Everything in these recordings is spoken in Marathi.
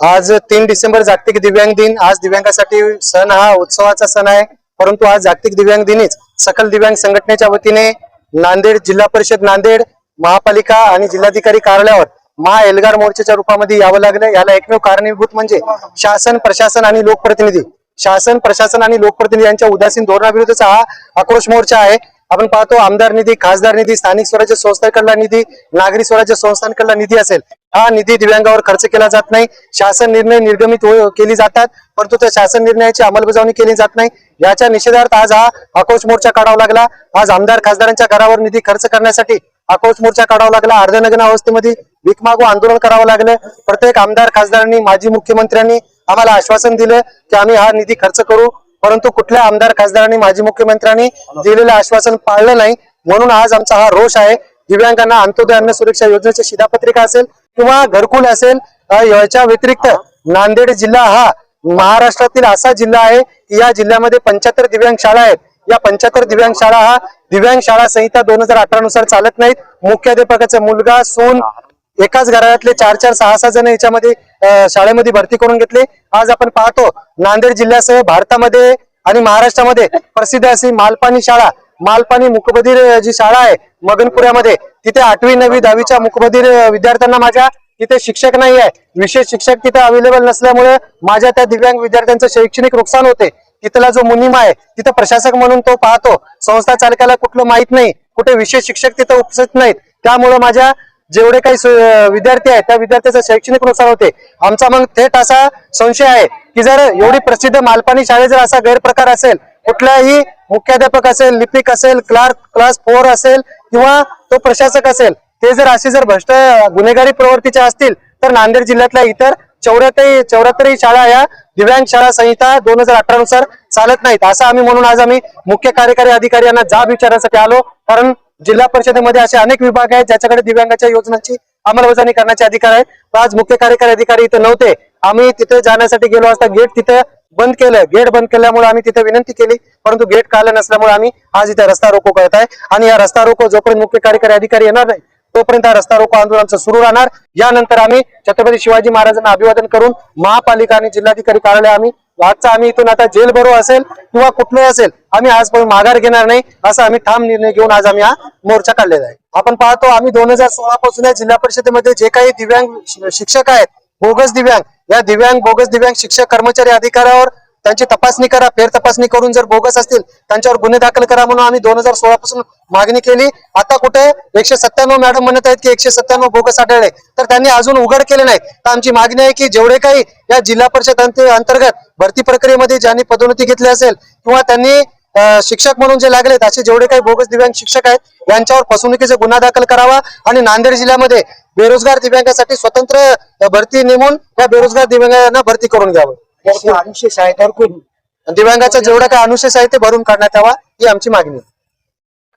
आज तीन डिसेंबर जागतिक दिव्यांग दिन. आज दिव्यांगासाठी सण हा उत्सवाचा सण आहे. परंतु आज जागतिक दिव्यांग दिनीच सकल दिव्यांग संघटनेच्या वतीने नांदेड जिल्हा परिषद नांदेड महापालिका आणि जिल्हाधिकारी कार्यालयावर महा एल्गार मोर्चाच्या रूपामध्ये यावं लागलं. याला एकमेव कारणीभूत म्हणजे शासन प्रशासन आणि लोकप्रतिनिधी. शासन प्रशासन आणि लोकप्रतिनिधी यांच्या उदासीन धोरणाविरुद्धचा हा आक्रोश मोर्चा आहे. आपण पाहतो आमदार निधी खासदार निधी स्थानिक स्वराज्य संस्थांकडला निधी नागरी स्वराज्य संस्थांकडला निधी असेल हा निधी दिव्यांगावर खर्च केला जात नाही. शासन निर्णय निर्गमित हो-, केली जातात परंतु त्या शासन निर्णयाची अंमलबजावणी केली जात नाही. याच्या निषेधार्थ आज हा आक्रोश मोर्चा काढावा लागला. आज आमदार खासदारांच्या घरावर निधी खर्च करण्यासाठी आक्रोश मोर्चा काढावा लागला. अर्धनग्न अवस्थेमध्ये भीक आंदोलन करावं लागलं. प्रत्येक आमदार खासदारांनी माजी मुख्यमंत्र्यांनी आम्हाला आश्वासन दिलं की आम्ही हा निधी खर्च करू. परंतु कुठल्या आमदार खासदारांनी माजी मुख्यमंत्र्यांनी दिलेलं आश्वासन पाळलं नाही. म्हणून आज आमचा हा रोष आहे. दिव्यांगांना अंत्योदय अन्न सुरक्षा योजनेची शिधापत्रिका असेल किंवा घरकुल असेल याच्या व्यतिरिक्त नांदेड जिल्हा हा महाराष्ट्रातील असा जिल्हा आहे की या जिल्ह्यामध्ये पंच्याहत्तर दिव्यांग शाळा आहेत. या पंच्याहत्तर दिव्यांग शाळा हा दिव्यांग शाळा संहिता दोन हजार अठरा नुसार चालत नाहीत. मुख्याध्यापकाचा मुलगा सून एकाच घरातले चार चार सहा सहा जण याच्यामध्ये शाळेमध्ये भरती करून घेतले. आज आपण पाहतो नांदेड जिल्ह्यासह भारतामध्ये आणि महाराष्ट्रामध्ये प्रसिद्ध अशी मालपाणी शाळा. मालपाणी मुकबधीर जी शाळा आहे मगनपुऱ्यामध्ये. तिथे आठवी नववी दहावीच्या मुकबधीर विद्यार्थ्यांना माझ्या तिथे शिक्षक नाही आहे. विशेष शिक्षक तिथे अवेलेबल नसल्यामुळे माझ्या त्या दिव्यांग विद्यार्थ्यांचं शैक्षणिक नुकसान होते. तिथला जो मुनिम आहे तिथं प्रशासक म्हणून तो पाहतो. संस्था चालकाला कुठलं माहीत नाही. कुठे विशेष शिक्षक तिथं उपस्थित नाहीत. त्यामुळे माझ्या जेवढे काही सु- विद्यार्थी आहेत त्या विद्यार्थ्याचं शैक्षणिक नुकसान होते. आमचा मग थेट असा संशय आहे की जर एवढी प्रसिद्ध मालपाणी शाळेत जर असा गैरप्रकार असेल कुठलाही मुख्याध्यापक असेल लिपिक असेल क्लार्क क्लास फोर असेल किंवा तो प्रशासक असेल ते जर असे जर भ्रष्ट गुन्हेगारी प्रवृत्तीचे असतील तर नांदेड जिल्ह्यातल्या इतर चौऱ्याहत्तर चौऱ्याहत्तरही शाळा या दिव्यांग शाळा संहिता दोन हजार अठरा नुसार चालत नाहीत. असं आम्ही म्हणून आज आम्ही मुख्य कार्यकारी अधिकारी यांना जाब विचारण्यासाठी आलो. कारण जिल्हा परिषदेमध्ये असे अनेक विभाग आहेत ज्याच्याकडे दिव्यांगाच्या योजनांची अंमलबजावणी करण्याचे अधिकार आहेत. आज मुख्य कार्यकारी अधिकारी इथे नव्हते. आम्ही तिथे जाण्यासाठी गेलो असता गेट तिथे बंद केलं. गेट बंद केल्यामुळे आम्ही तिथे विनंती केली. परंतु गेट काल नसल्यामुळे आम्ही आज इथे रस्ता रोको करत आहे. आणि या रस्ता रोको जोपर्यंत मुख्य कार्यकारी अधिकारी येणार नाही तोपर्यंत हा रस्ता रोको आंदोलन आमचं सुरू राहणार. यानंतर आम्ही छत्रपती शिवाजी महाराजांना अभिवादन करून महापालिका आणि जिल्हाधिकारी कार्यालय आम्ही आजचा आम्ही इथून आता जेल भरो असेल किंवा कुठलंही असेल आम्ही आजपर्यंत माघार घेणार नाही असा आम्ही ठाम निर्णय घेऊन आज आम्ही हा मोर्चा काढलेला आहे. आपण पाहतो आम्ही दोन हजार सोळा पासून या जिल्हा परिषदेमध्ये जे काही दिव्यांग शिक्षक आहेत बोगस दिव्यांग या दिव्यांग बोगस दिव्यांग शिक्षक कर्मचारी अधिकाऱ्यावर त्यांची तपासणी करा फेर तपासणी करून जर बोगस असतील त्यांच्यावर गुन्हे दाखल करा म्हणून आम्ही दोन हजार सोळा पासून मागणी केली. आता कुठे? एकशे सत्त्याण्णव मॅडम म्हणत आहेत की एकशे सत्त्याण्णव बोगस आढळले. तर त्यांनी अजून उघड केले नाही तर आमची मागणी आहे की जेवढे काही या जिल्हा परिषद अंतर्गत भरती प्रक्रियेमध्ये ज्यांनी पदोन्नती घेतली असेल किंवा त्यांनी शिक्षक म्हणून जे लागलेत असे जेवढे काही बोगस दिव्यांग शिक्षक आहेत यांच्यावर फसवणुकीचा गुन्हा दाखल करावा आणि नांदेड जिल्ह्यामध्ये बेरोजगार दिव्यांगासाठी स्वतंत्र भरती नेमून या बेरोजगार दिव्यांगांना भरती करून घ्यावं अनुशेष आहे तर खूप दिव्यांगाचा जेवढा काय अनुशेष आहे ते भरून काढण्यात यावा ही आमची मागणी आहे.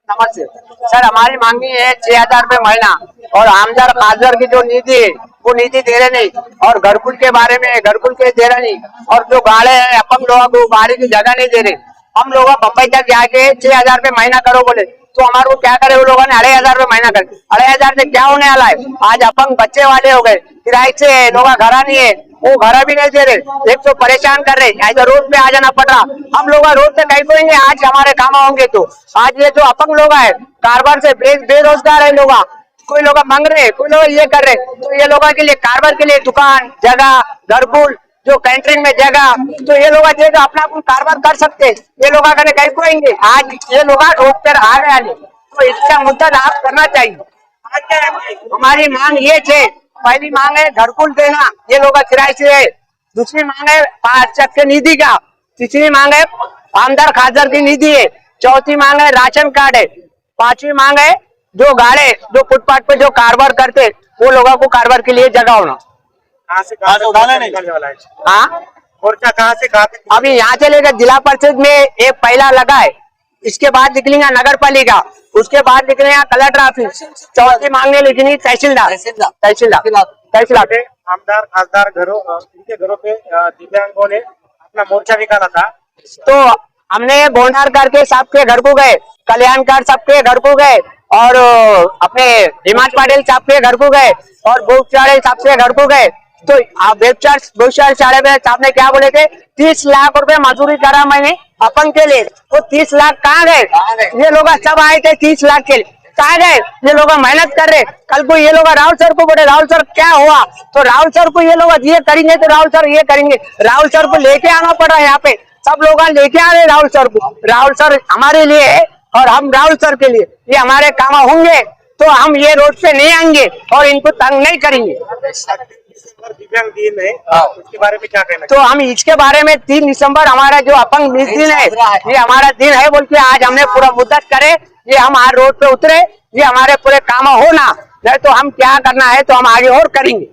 नमस्ते. सर हमारी मांगी है छह हजार रूपए महीना. और आमदार खासदार की जो नीति है वो नीति दे रहे नहीं. और घरकुल के बारे में घरकुल के दे रहे नहीं. और जो गाड़े है अपन लोगों को गाड़ी की जगह नहीं दे रहे. हम लोग बम्बई तक जाके छह हजार रूपए महीना करो बोले. तो हमारे को क्या करे वो लोगों ने अढ़ाई हजार रूपए महीना कर. अढ़ाई हजार से क्या होने वाला है? आज अपंग बच्चे वाले हो गए. किराए से लोग घरा नहीं है. वो घर भी नहीं दे रहे। एक तो परेशान कर रहे। ऐसा रोड पे आ जाना पड़ रहा। हम लोग रोड पे कहीं कोएँगे आज हमारे काम होंगे तो? आज ये जो अपंग लोग है, कारबार से बेरोजगार है लोग। कोई लोग मांग रहे, कोई लोग ये कर रहे। तो ये लोगों के लिए, कारबार के लिए दुकान, जगह, घरकुल, जो कैंटरिंग में जगह तो ये लोग जो अपना अपन कारबार कर सकते ये लोग अगर कहीं कोएँगे आज ये लोग रोड पर आ गए तो इसका मुद्दा आप करना चाहिए। हमारी मांग ये छे पहली मांग है घरकुल देना ये लोग किराए से है। दूसरी मांग है पाँच चक्के निधि का। तीसरी मांग है आमदार खासदार की निधि है। चौथी मांग है राशन कार्ड है। पांचवी मांग है जो गाड़े जो फुटपाथ पे जो कारोबार करते वो लोगों को कारोबार के लिए जगह होना। है? मोर्चा कहाँ से कहाँ अभी यहाँ से लेकर जिला परिषद में एक पहला लगा है। इसके बाद निकलेगा नगर पालिका। उसके बाद निकलेगा कलेक्टर ऑफ़िस चौथी मांगने लिखनी तहसीलदार। तहसीलदार। तहसीलदार। आमदार खासदार घरों इनके घरों पे दिव्यांगों ने अपना मोर्चा निकाला था। तो हमने भोंडार करके सबके घर को गए कल्याणकर सबके घर को गए और अपने हिमाच पाटिल साहब के घर को गए और बहुत साहब के घर को गए। तो आप वेबचार साहब ने क्या बोले थे? तीस लाख रुपए मजदूरी करा मैंने। अपन के लिए। वो तीस लाख कहाँ गए? ये लोग सब आए थे तीस लाख के लिए। कहा गए? ये लोग मेहनत कर रहे। कल को ये लोग राहुल सर को बोले राहुल सर क्या हुआ? तो राहुल सर को ये लोग ये करेंगे तो राहुल सर ये करेंगे। राहुल सर को लेके आना पड़ा यहाँ पे। सब लोग लेके आ रहे राहुल सर को। राहुल सर हमारे लिए है और हम राहुल सर के लिए। ये हमारे काम होंगे तो हम ये रोड पे नहीं आएँगे और इनको तंग नहीं करेंगे। दिसंबर दिव्यांग दिन है। उसके बारे में क्या कहना तो हम इसके बारे में तीन दिसंबर हमारा जो अपंग मिस दिन है। ये हमारा दिन है बोल के आज हमने पूरा मुद्दत करे ये हम आज रोड पे उतरे ये हमारे पूरे काम हो ना नहीं तो हम क्या करना है तो हम आगे और करेंगे।